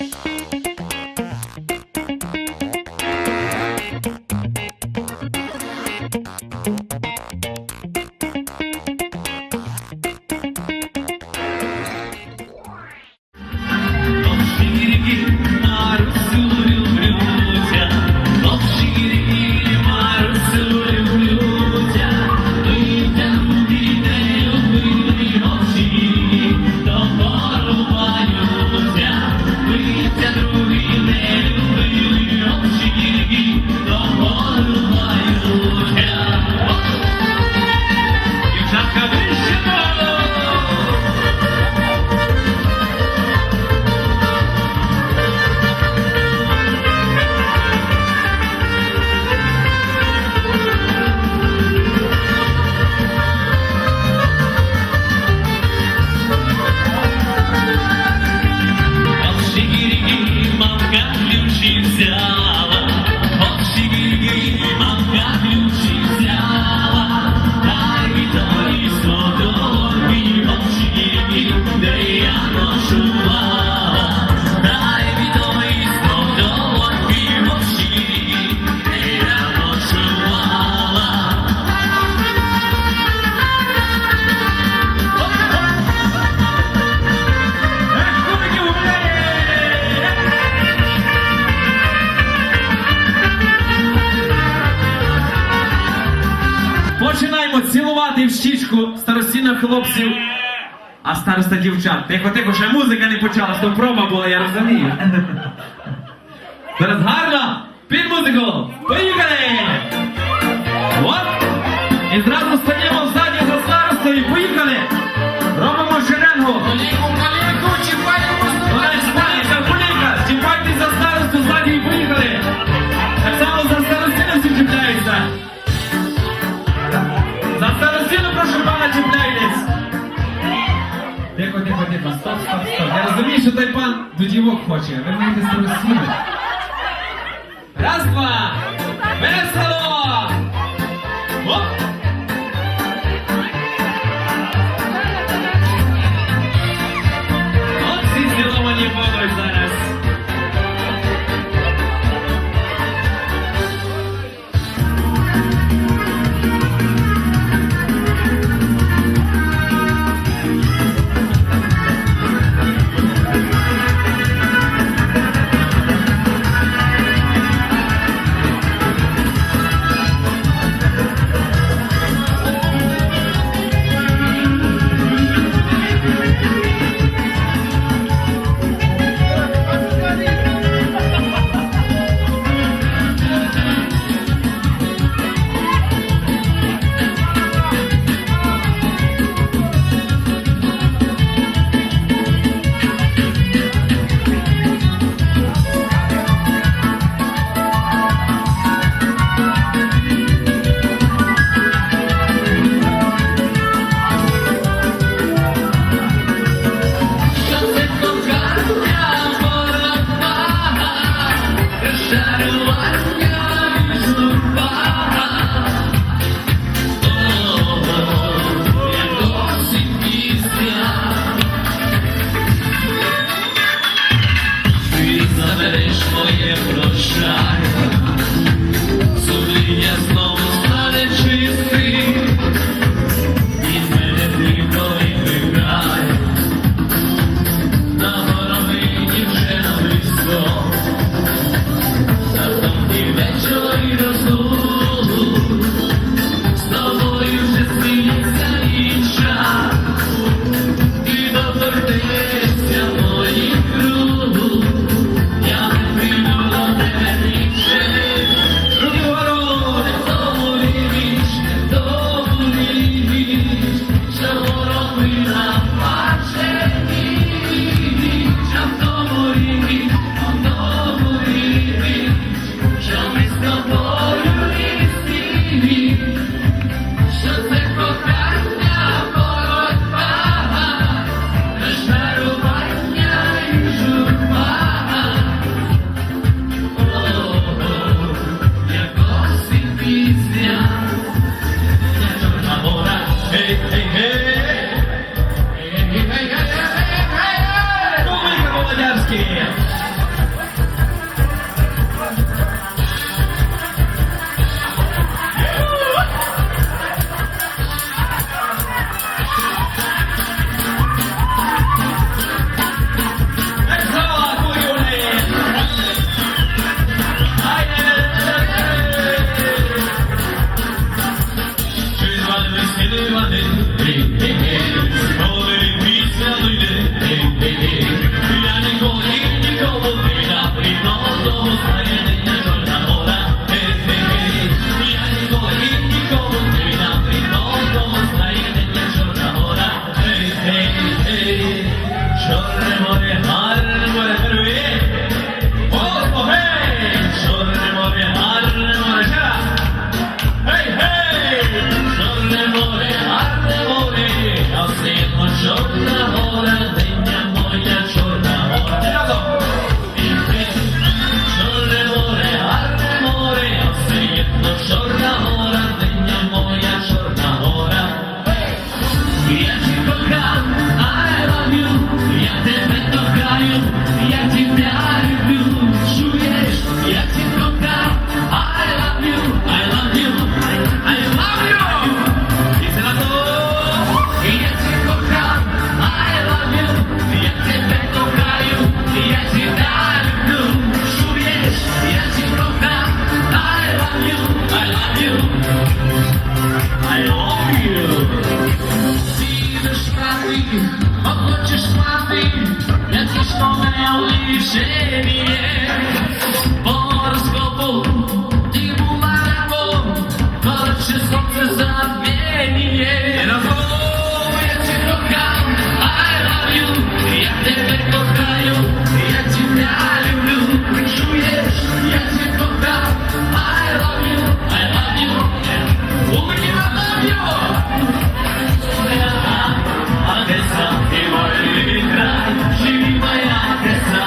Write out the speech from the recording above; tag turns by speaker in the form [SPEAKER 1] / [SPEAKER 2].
[SPEAKER 1] Bye. цілувати в щічку старостійно хлопців, а староста дівчат. Тихо, тихо, ще музика не почалась, то проба була, я розумію. Зараз гарно під музику. Поїхали! до дівок хоче. Вернайтесь до Росії. Раз, два. Весело! Ще